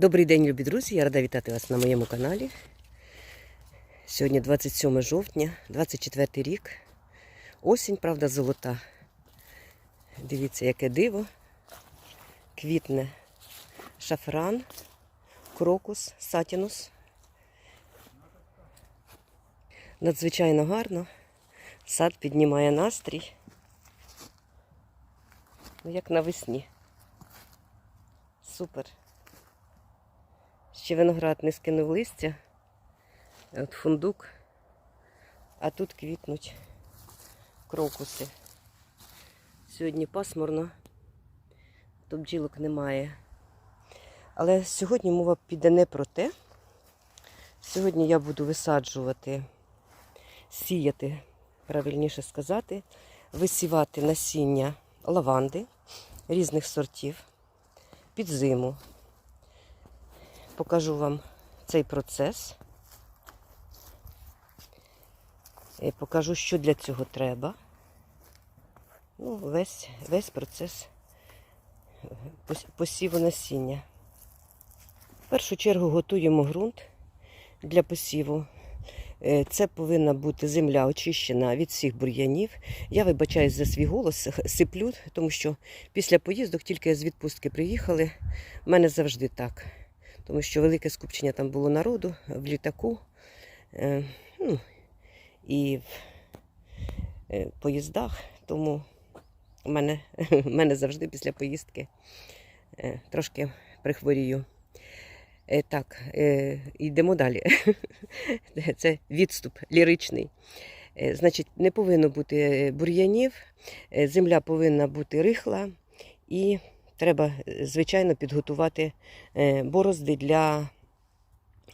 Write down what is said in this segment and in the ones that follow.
Добрий день, любі друзі! Я рада вітати вас на моєму каналі. Сьогодні 27 жовтня, 24 рік. Осінь, правда, золота. Дивіться, яке диво. Квітне шафран, крокус, сатінус. Надзвичайно гарно. Сад піднімає настрій. Ну, як навесні. Супер. Ще виноград не скинув листя. От фундук. А тут квітнуть крокуси. Сьогодні пасмурно, то бджілок немає. Але сьогодні мова піде не про те. Сьогодні я буду висаджувати, сіяти, правильніше сказати, висівати насіння лаванди різних сортів під зиму покажу вам цей процес. І покажу, що для цього треба. Ну, весь, весь процес посіву насіння. В першу чергу готуємо ґрунт для посіву. Е, Це повинна бути земля очищена від всіх бур'янів. Я вибачаюсь за свій голос, сиплю, тому що після поїздок, тільки з відпустки приїхали, в мене завжди так тому що велике скупчення там було народу в літаку е, ну, і в е, поїздах. Тому в мене, мене завжди після поїздки е, трошки прихворію. Е, так, е, йдемо далі. Це відступ ліричний. Е, значить, не повинно бути бур'янів, е, земля повинна бути рихла і треба, е, звичайно, підготувати е, борозди для,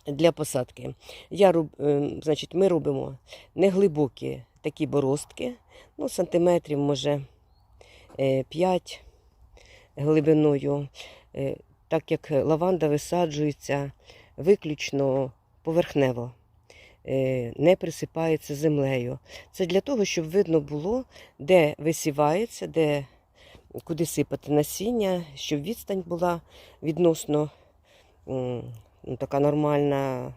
для посадки. Я, е, значить, ми робимо неглибокі такі бороздки, ну, сантиметрів, може, 5 глибиною, так як лаванда висаджується виключно поверхнево. Не присипається землею. Це для того, щоб видно було, де висівається, де куди сипати насіння, щоб відстань була відносно ну, така нормальна,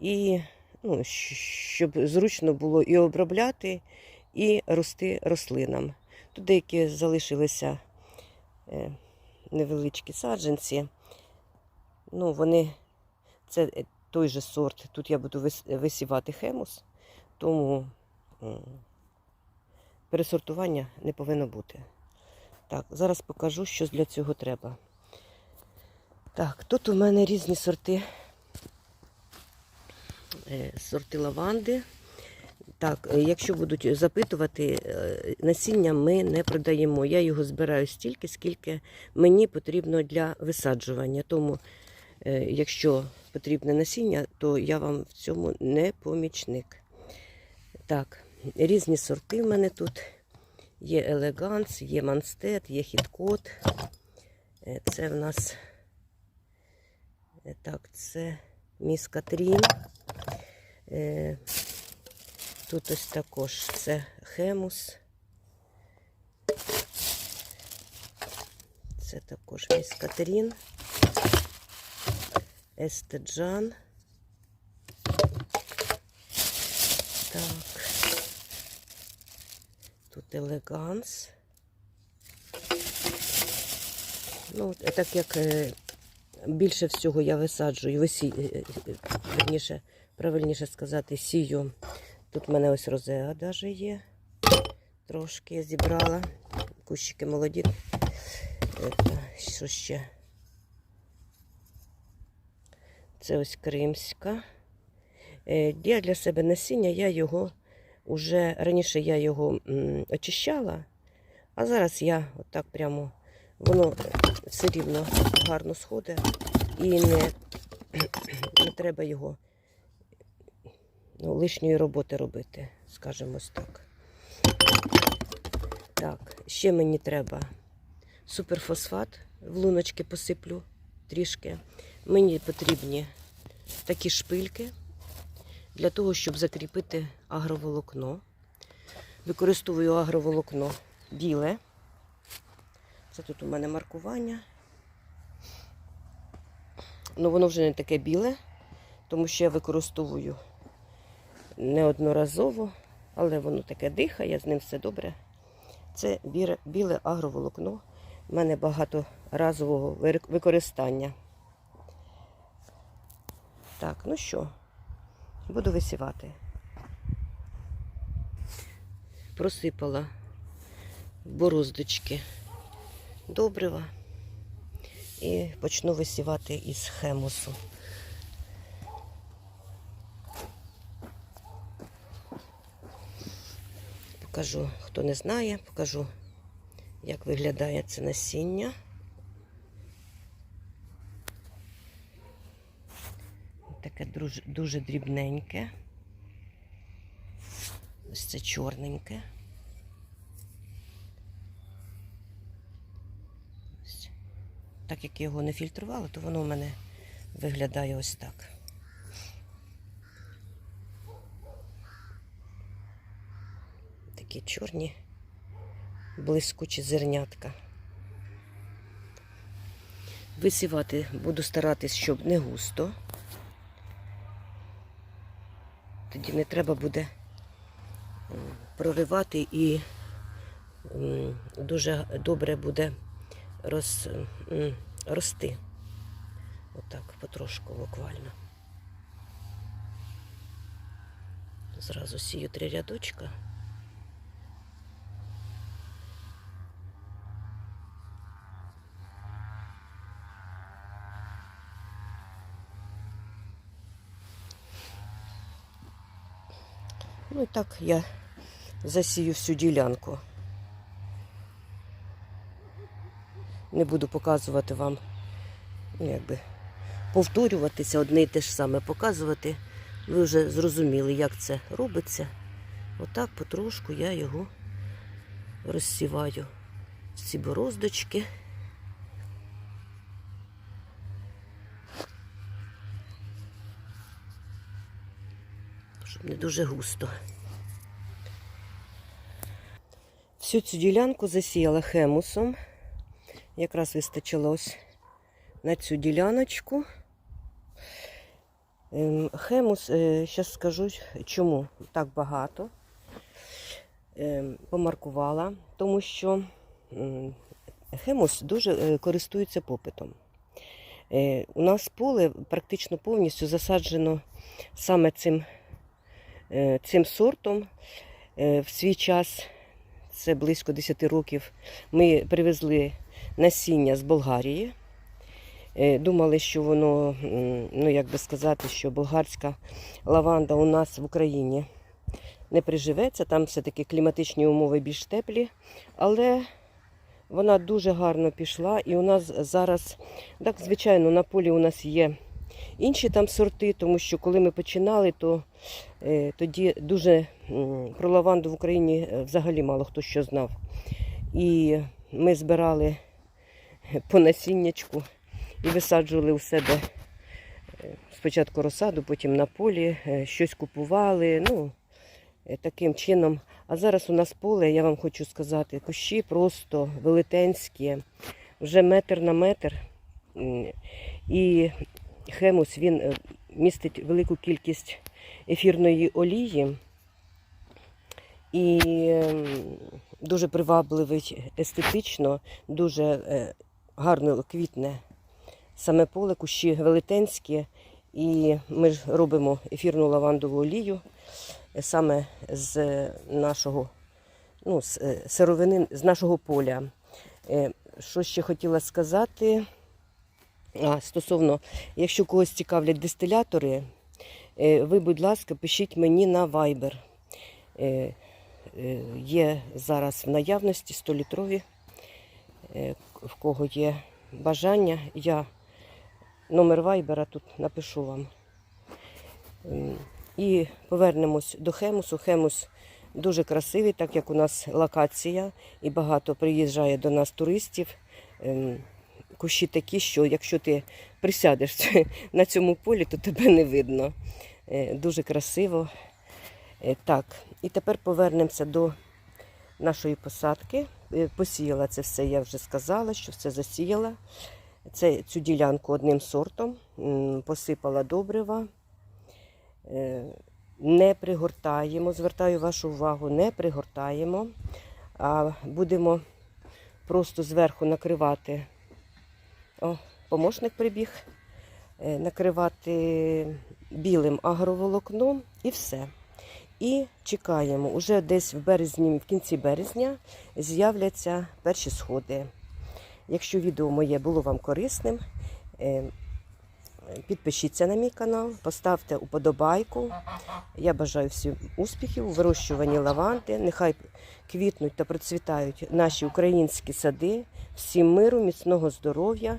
і ну, щоб зручно було і обробляти, і рости рослинам. Тут деякі залишилися е, невеличкі саджанці. Ну, вони, це е, той же сорт. Тут я буду висівати хемус, тому пересортування не повинно бути. Так, зараз покажу, що для цього треба. Так, тут у мене різні сорти. Е, Сорти лаванди. Так, е, якщо будуть запитувати, е, насіння ми не продаємо. Я його збираю стільки, скільки мені потрібно для висаджування. Тому, якщо потрібне насіння, то я вам в цьому не помічник. Так, різні сорти в мене тут. Є елеганс, є манстет, є хіткот. Е, Це в нас е, так, це міс Катрін. Е, Тут ось також це хемус. Це також міс Катрін. Естеджан. Так. Елеганс. Ну, е, так як е, більше всього я висаджую, висі, е, правильніше сказати, сію. Тут в мене ось розеа даже є. Трошки я зібрала. Кущики молоді. Що ще? Це ось кримська. Я для себе насіння, я його Уже раніше я його очищала, а зараз я отак прямо, воно все рівно гарно сходить і не, не треба його ну, лишньої роботи робити, скажімо так. Так, ще мені треба суперфосфат, в луночки посиплю трішки. Мені потрібні такі шпильки для того, щоб закріпити агроволокно. Використовую агроволокно біле. Це тут у мене маркування. Ну, воно вже не таке біле, тому що я використовую неодноразово, але воно таке дихає, з ним все добре. Це біле агроволокно. У мене багаторазового використання. Так, ну що, буду висівати. Просипала бороздочки добрива і почну висівати із хемусу. Покажу, хто не знає, покажу, як виглядає це насіння. Таке дуже, дрібненьке. Ось це чорненьке. Ось. Так як я його не фільтрувала, то воно в мене виглядає ось так. Такі чорні, блискучі зернятка. Висівати буду старатись, щоб не густо. Тоді не треба буде проривати і дуже добре буде роз, рости. Отак, потрошку буквально. Зразу сію три рядочка. Ну і так я засію всю ділянку. Не буду показувати вам, ну, якби повторюватися, одне і те ж саме показувати. Ви вже зрозуміли, як це робиться. Отак потрошку я його розсіваю. Ці бороздочки. Не дуже густо. Всю цю ділянку засіяла хемусом. Якраз вистачило ось на цю діляночку. Ем, Хемус, зараз скажу, чому так багато. Ем, Помаркувала, тому що хемус дуже е, користується попитом. Е, У нас поле практично повністю засаджено саме цим, е, цим сортом. Е, В свій час, це близько 10 років, ми привезли насіння з Болгарії. Е, Думали, що воно, ну як би сказати, що болгарська лаванда у нас в Україні не приживеться. Там все-таки кліматичні умови більш теплі, але вона дуже гарно пішла. І у нас зараз, так, звичайно, на полі у нас є інші там сорти, тому що коли ми починали, то е, тоді дуже про лаванду в Україні е, взагалі мало хто що знав. І ми збирали по насіннячку і висаджували у себе е, спочатку розсаду, потім на полі, е, щось купували. Ну, е, таким чином. А зараз у нас поле, я вам хочу сказати, кущі просто велетенські, вже метр на метр. І хемус він е, містить велику кількість ефірної олії і ем, дуже привабливий естетично, дуже е, гарно квітне саме поле, кущі велетенські. І ми ж робимо ефірну лавандову олію е, саме з нашого ну, з е, сировини, з нашого поля. Що ще хотіла сказати? А, стосовно, якщо когось цікавлять дистилятори, ви, будь ласка, пишіть мені на Viber. Е, е, Є зараз в наявності 100-літрові, е, в кого є бажання. Я номер вайбера тут напишу вам. Ем, І повернемось до хемусу. Хемус дуже красивий, так як у нас локація і багато приїжджає до нас туристів. Кущі такі, що якщо ти присядеш на цьому полі, то тебе не видно. Е, Дуже красиво. Е, Так, і тепер повернемося до нашої посадки. Е, Посіяла це все, я вже сказала, що все засіяла. це, цю ділянку одним сортом, посипала добрива. Не пригортаємо, звертаю вашу увагу, не пригортаємо, а будемо просто зверху накривати. О, помощник прибіг. Е, Накривати білим агроволокном і все. І чекаємо. Уже десь в березні, в кінці березня з'являться перші сходи. Якщо відео моє було вам корисним, е, підпишіться на мій канал, поставте уподобайку. Я бажаю всім успіхів у вирощуванні лаванди. Нехай квітнуть та процвітають наші українські сади. Всім миру, міцного здоров'я.